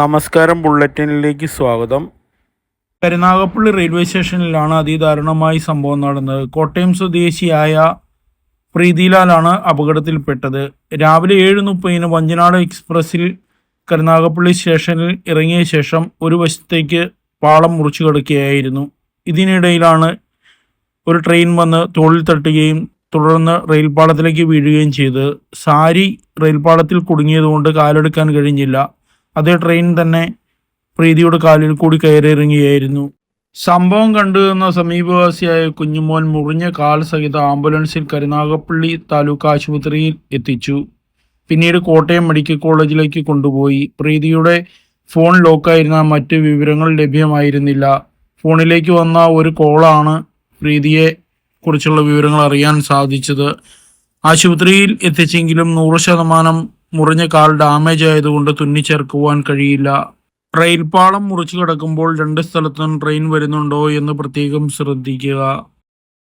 നമസ്കാരം ബുള്ളറ്റിനിലേക്ക് സ്വാഗതം. കരുനാഗപ്പള്ളി റെയിൽവേ സ്റ്റേഷനിലാണ് അതിദാരുണമായി സംഭവം നടന്നത്. കോട്ടയം സ്വദേശിയായ പ്രീതിലാലാണ് അപകടത്തിൽപ്പെട്ടത്. രാവിലെ ഏഴ് മുപ്പതിന് വഞ്ചനാട് എക്സ്പ്രസ്സിൽ കരുനാഗപ്പള്ളി സ്റ്റേഷനിൽ ഇറങ്ങിയ ശേഷം ഒരു വശത്തേക്ക് പാളം മുറിച്ചു കിടക്കുകയായിരുന്നു. ഇതിനിടയിലാണ് ഒരു ട്രെയിൻ വന്ന് തോളിൽ തട്ടുകയും തുടർന്ന് റെയിൽപാളത്തിലേക്ക് വീഴുകയും ചെയ്തത്. സാരി റെയിൽപാളത്തിൽ കുടുങ്ങിയതുകൊണ്ട് കാലെടുക്കാൻ കഴിഞ്ഞില്ല. അതേ ട്രെയിൻ തന്നെ പ്രീതിയുടെ കാലിൽ കൂടി കയറിയിറങ്ങിയായിരുന്നു. സംഭവം കണ്ടു എന്ന സമീപവാസിയായ കുഞ്ഞുമോൻ മുറിഞ്ഞ കാൽ സഹിത ആംബുലൻസിൽ കരുനാഗപ്പള്ളി താലൂക്ക് ആശുപത്രിയിൽ എത്തിച്ചു. പിന്നീട് കോട്ടയം മെഡിക്കൽ കോളേജിലേക്ക് കൊണ്ടുപോയി. പ്രീതിയുടെ ഫോൺ ലോക്കായിരുന്ന മറ്റ് വിവരങ്ങൾ ലഭ്യമായിരുന്നില്ല. ഫോണിലേക്ക് വന്ന ഒരു കോളാണ് പ്രീതിയെ കുറിച്ചുള്ള വിവരങ്ങൾ അറിയാൻ സാധിച്ചത്. ആശുപത്രിയിൽ എത്തിച്ചെങ്കിലും നൂറ് ശതമാനം മുറിഞ്ഞ കാൽ ഡാമേജ് ആയതുകൊണ്ട് തുന്നിച്ചേർക്കുവാൻ കഴിയില്ല. റെയിൽപാളം മുറിച്ചു കിടക്കുമ്പോൾ രണ്ട് സ്ഥലത്തും ട്രെയിൻ വരുന്നുണ്ടോ എന്ന് പ്രത്യേകം ശ്രദ്ധിക്കുക.